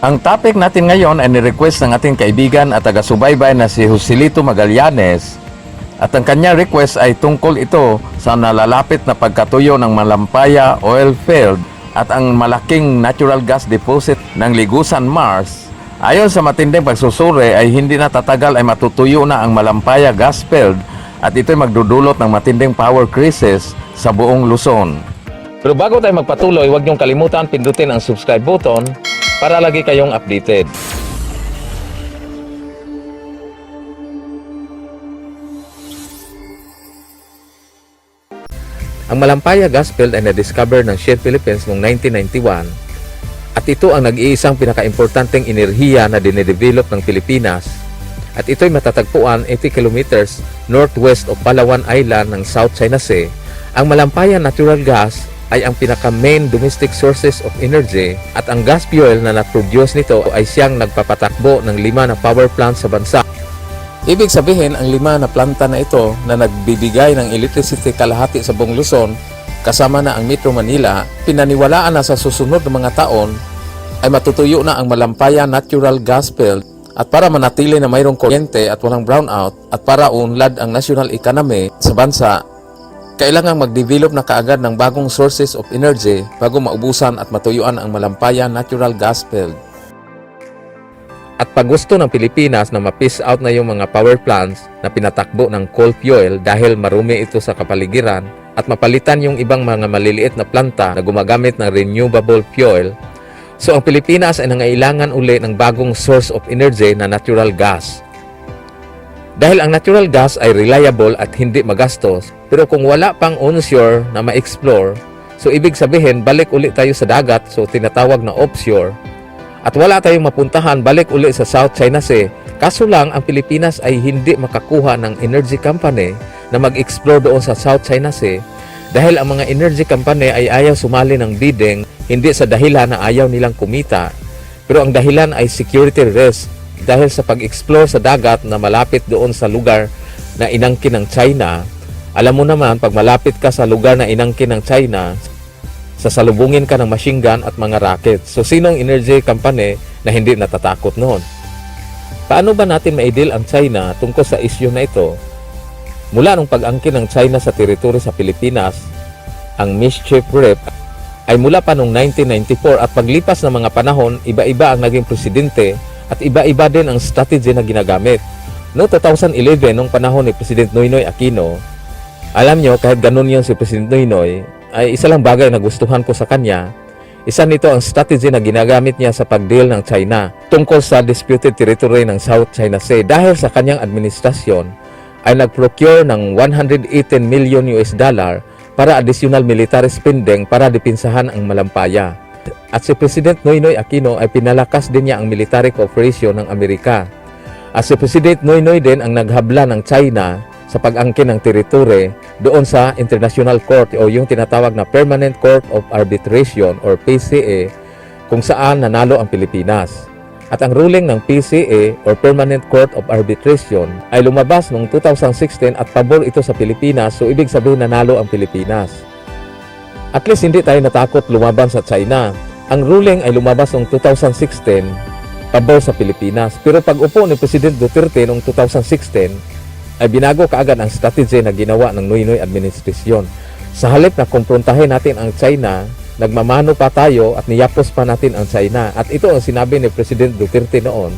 Ang topic natin ngayon ay ni-request ng ating kaibigan at taga-subaybay na si Joselito Magallanes. At ang kanyang request ay tungkol ito sa nalalapit na pagkatuyo ng Malampaya oil field at ang malaking natural gas deposit ng Ligusan Mars. Ayon sa matinding pagsusuri ay hindi na tatagal ay matutuyo na ang Malampaya gas field at ito'y magdudulot ng matinding power crisis sa buong Luzon. Pero bago tayo magpatuloy, huwag niyong kalimutan pindutin ang subscribe button para lagi kayong updated. Ang Malampaya gas field ay na-discover ng Shell Philippines noong 1991 at ito ang nag-iisang pinakaimportanteng enerhiya na dinedevelop ng Pilipinas at ito'y matatagpuan 80 kilometers northwest of Palawan Island ng South China Sea. Ang Malampaya natural gas ay ang pinaka-main domestic sources of energy at ang gas fuel na na-produce nito ay siyang nagpapatakbo ng lima na power plant sa bansa. Ibig sabihin, ang lima na planta na ito na nagbibigay ng electricity kalahati sa buong Luzon, kasama na ang Metro Manila, pinaniwalaan na sa susunod na mga taon ay matutuyo na ang Malampaya Natural Gas Field at para manatili na mayroong kuryente at walang brownout at para unlad ang national economy sa bansa, kailangang mag-develop na kaagad ng bagong sources of energy bago maubusan at matuyuan ang Malampaya Natural Gas Field. At pag gusto ng Pilipinas na ma-piece out na yung mga power plants na pinatakbo ng coal fuel dahil marumi ito sa kapaligiran at mapalitan yung ibang mga maliliit na planta na gumagamit ng renewable fuel, so ang Pilipinas ay nangailangan uli ng bagong source of energy na natural gas. Dahil ang natural gas ay reliable at hindi magastos, pero kung wala pang onshore na ma-explore, so ibig sabihin balik uli tayo sa dagat, so tinatawag na offshore, at wala tayong mapuntahan balik uli sa South China Sea. Kaso lang, ang Pilipinas ay hindi makakuha ng energy company na mag-explore doon sa South China Sea. Dahil ang mga energy company ay ayaw sumali ng bidding hindi sa dahilan na ayaw nilang kumita. Pero ang dahilan ay security risk dahil sa pag-explore sa dagat na malapit doon sa lugar na inangkin ng China alam mo naman pag malapit ka sa lugar na inangkin ng China sasalubungin ka ng machine gun at mga rocket. So, sinong energy company na hindi natatakot noon? Paano ba natin maidil ang China tungkol sa issue na ito? Mula nung pag-angkin ng China sa teritoryo sa Pilipinas, ang mischief grip ay mula pa noong 1994 at paglipas ng mga panahon, iba-iba ang naging presidente at iba-iba din ang strategy na ginagamit. No 2011, nung panahon ni President Noynoy Aquino, alam nyo, kahit ganun yun si President Noynoy, ay isa lang bagay na gustuhan ko sa kanya. Isa nito ang strategy na ginagamit niya sa pag-deal ng China tungkol sa disputed territory ng South China Sea dahil sa kanyang administrasyon ay nag-procure ng 118 million US dollar para additional military spending para dipinsahan ang Malampaya. At si President Noynoy Aquino ay pinalakas din niya ang military cooperation ng Amerika. At si President Noynoy din ang naghabla ng China sa pag-angkin ng teritoryo doon sa International Court o yung tinatawag na Permanent Court of Arbitration or PCA kung saan nanalo ang Pilipinas. At ang ruling ng PCA or Permanent Court of Arbitration ay lumabas noong 2016 at pabor ito sa Pilipinas so ibig sabihin nanalo ang Pilipinas. At least hindi tayo natakot lumaban sa China. Ang ruling ay lumabas noong 2016 pabor sa Pilipinas. Pero pag upo ni President Duterte noong 2016 ay binago kaagad ang strategy na ginawa ng Noynoy administrasyon. Sa halip na kumprontahin natin ang China, nagmamano pa tayo at niyapos pa natin ang China. At ito ang sinabi ni President Duterte noon,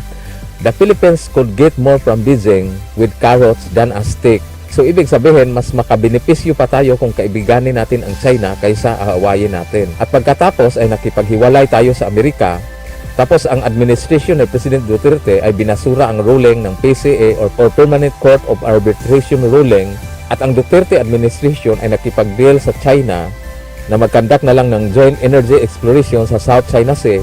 The Philippines could get more from Beijing with carrots than a stick. So ibig sabihin, mas makabenepisyo pa tayo kung kaibiganin natin ang China kaysa aawayin natin. At pagkatapos ay nakipaghiwalay tayo sa Amerika, tapos ang administration ni President Duterte ay binasura ang ruling ng PCA or, Permanent Court of Arbitration ruling at ang Duterte administration ay nakipag-deal sa China na magkandak na lang ng joint energy exploration sa South China Sea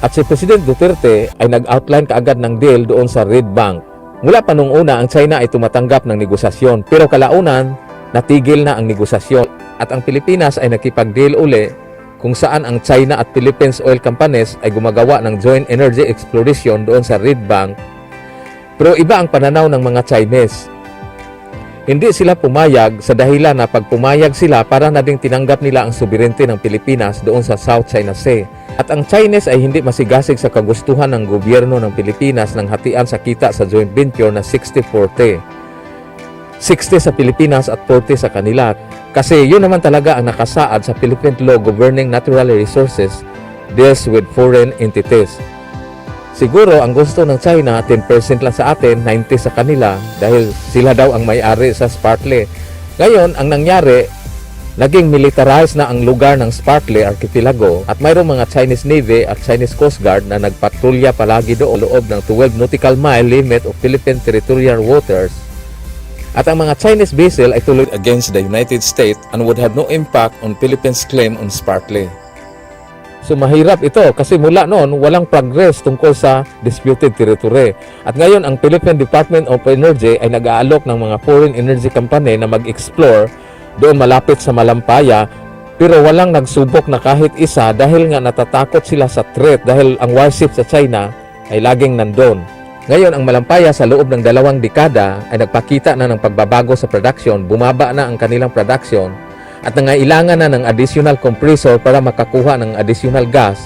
at si President Duterte ay nag-outline kaagad ng deal doon sa Red Bank. Mula pa nung una, ang China ay tumatanggap ng negosasyon pero kalaunan, natigil na ang negosasyon at ang Pilipinas ay nakipag-deal uli kung saan ang China at Philippines Oil Companies ay gumagawa ng joint energy exploration doon sa Red Bank. Pero iba ang pananaw ng mga Chinese. Hindi sila pumayag sa dahilan na pag pumayag sila para na ding tinanggap nila ang soberente ng Pilipinas doon sa South China Sea. At ang Chinese ay hindi masigasig sa kagustuhan ng gobyerno ng Pilipinas ng hatian sa kita sa joint venture na 60-40. 60 sa Pilipinas at 40 sa kanila. Kasi yun naman talaga ang nakasaad sa Philippine law governing natural resources deals with foreign entities. Siguro ang gusto ng China 10% lang sa atin, 90 sa kanila dahil sila daw ang may-ari sa Spartle. Ngayon, ang nangyari, naging militarized na ang lugar ng Spartle Archipelago at mayroong mga Chinese Navy at Chinese Coast Guard na nagpatrolya palagi doon loob ng 12 nautical mile limit of Philippine territorial waters at ang mga Chinese vessel ay tuloy against the United States and would have no impact on Philippines' claim on Spartle. So mahirap ito kasi mula noon walang progress tungkol sa disputed territory. At ngayon ang Philippine Department of Energy ay nag-aalok ng mga foreign energy company na mag-explore doon malapit sa Malampaya pero walang nagsubok na kahit isa dahil nga natatakot sila sa threat dahil ang warship sa China ay laging nandun. Ngayon, ang Malampaya sa loob ng dalawang dekada ay nagpakita na ng pagbabago sa production, bumaba na ang kanilang production at nangailangan na ng additional compressor para makakuha ng additional gas.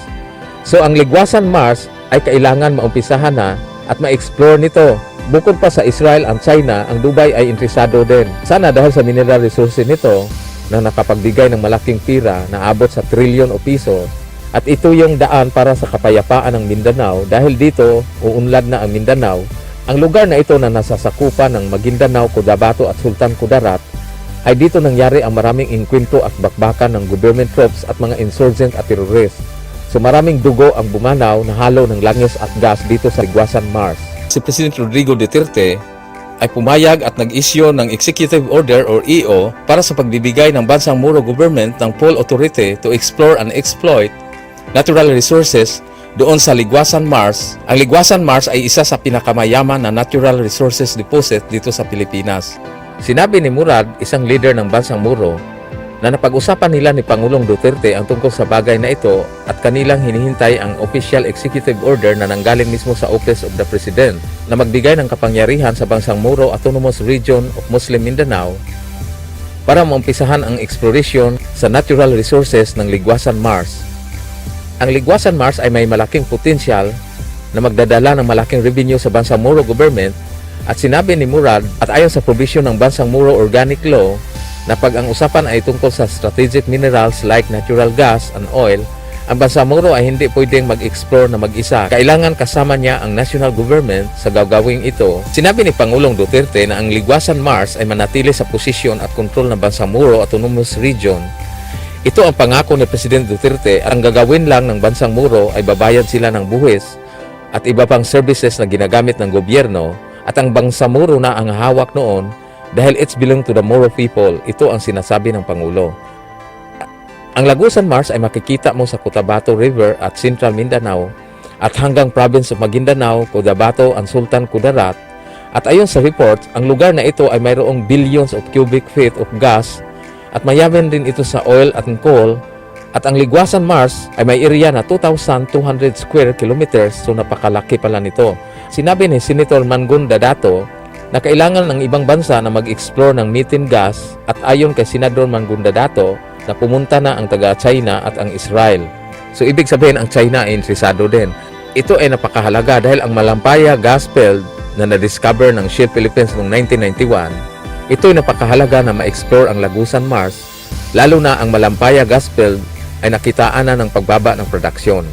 So ang Ligwasan Mars ay kailangan maumpisahan na at ma-explore nito. Bukod pa sa Israel at China, ang Dubai ay interesado din. Sana dahil sa mineral resources nito na nakapagbigay ng malaking pira na abot sa trilyon o piso at ito yung daan para sa kapayapaan ng Mindanao dahil dito uunlad na ang Mindanao. Ang lugar na ito na nasasakupan ng Maguindanao, Cotabato at Sultan Kudarat ay dito nangyari ang maraming inkwento at bakbakan ng government troops at mga insurgent at terrorist. So maraming dugo ang bumanaw na halo ng langis at gas dito sa Ligwasan Mars. Si President Rodrigo Duterte ay pumayag at nag-issue ng Executive Order or EO para sa pagbibigay ng bansang Moro government ng full authority to explore and exploit natural resources doon sa Ligwasan Mars. Ang Ligwasan Mars ay isa sa pinakamayaman na natural resources deposit dito sa Pilipinas. Sinabi ni Murad, isang leader ng bansang Moro, na napag-usapan nila ni Pangulong Duterte ang tungkol sa bagay na ito at kanilang hinihintay ang official executive order na nanggaling mismo sa Office of the President na magbigay ng kapangyarihan sa bansang Moro Autonomous Region of Muslim Mindanao para maumpisahan ang exploration sa natural resources ng Ligwasan Mars. Ang Ligwasan Mars ay may malaking potensyal na magdadala ng malaking revenue sa bansang Moro government at sinabi ni Murad at ayon sa provision ng bansang Moro Organic Law na pag ang usapan ay tungkol sa strategic minerals like natural gas and oil, ang bansa Moro ay hindi pwedeng mag-explore na mag-isa. Kailangan kasama niya ang national government sa gagawing ito. Sinabi ni Pangulong Duterte na ang Ligwasan Mars ay manatili sa posisyon at kontrol ng bansa Moro Autonomous Region ito ang pangako ni President Duterte at ang gagawin lang ng bansang Moro ay babayad sila ng buwis at iba pang services na ginagamit ng gobyerno at ang bangsa Moro na ang hawak noon dahil it's belong to the Moro people. Ito ang sinasabi ng Pangulo. Ang Lagusan Mars ay makikita mo sa Cotabato River at Central Mindanao at hanggang province of Maguindanao, Cotabato, and Sultan Kudarat. At ayon sa report, ang lugar na ito ay mayroong billions of cubic feet of gas at mayaman din ito sa oil at coal at ang Ligwasan Mars ay may area na 2,200 square kilometers so napakalaki pala nito. Sinabi ni Senator Mangunda Dato na kailangan ng ibang bansa na mag-explore ng methane gas at ayon kay Senador Mangunda Dato na pumunta na ang taga-China at ang Israel. So ibig sabihin ang China ay interesado din. Ito ay napakahalaga dahil ang Malampaya gas field na na-discover ng Shell Philippines noong 1991 Ito'y napakahalaga na ma-explore ang Lagusan Mars, lalo na ang Malampaya gas field ay nakitaan na ng pagbaba ng produksyon.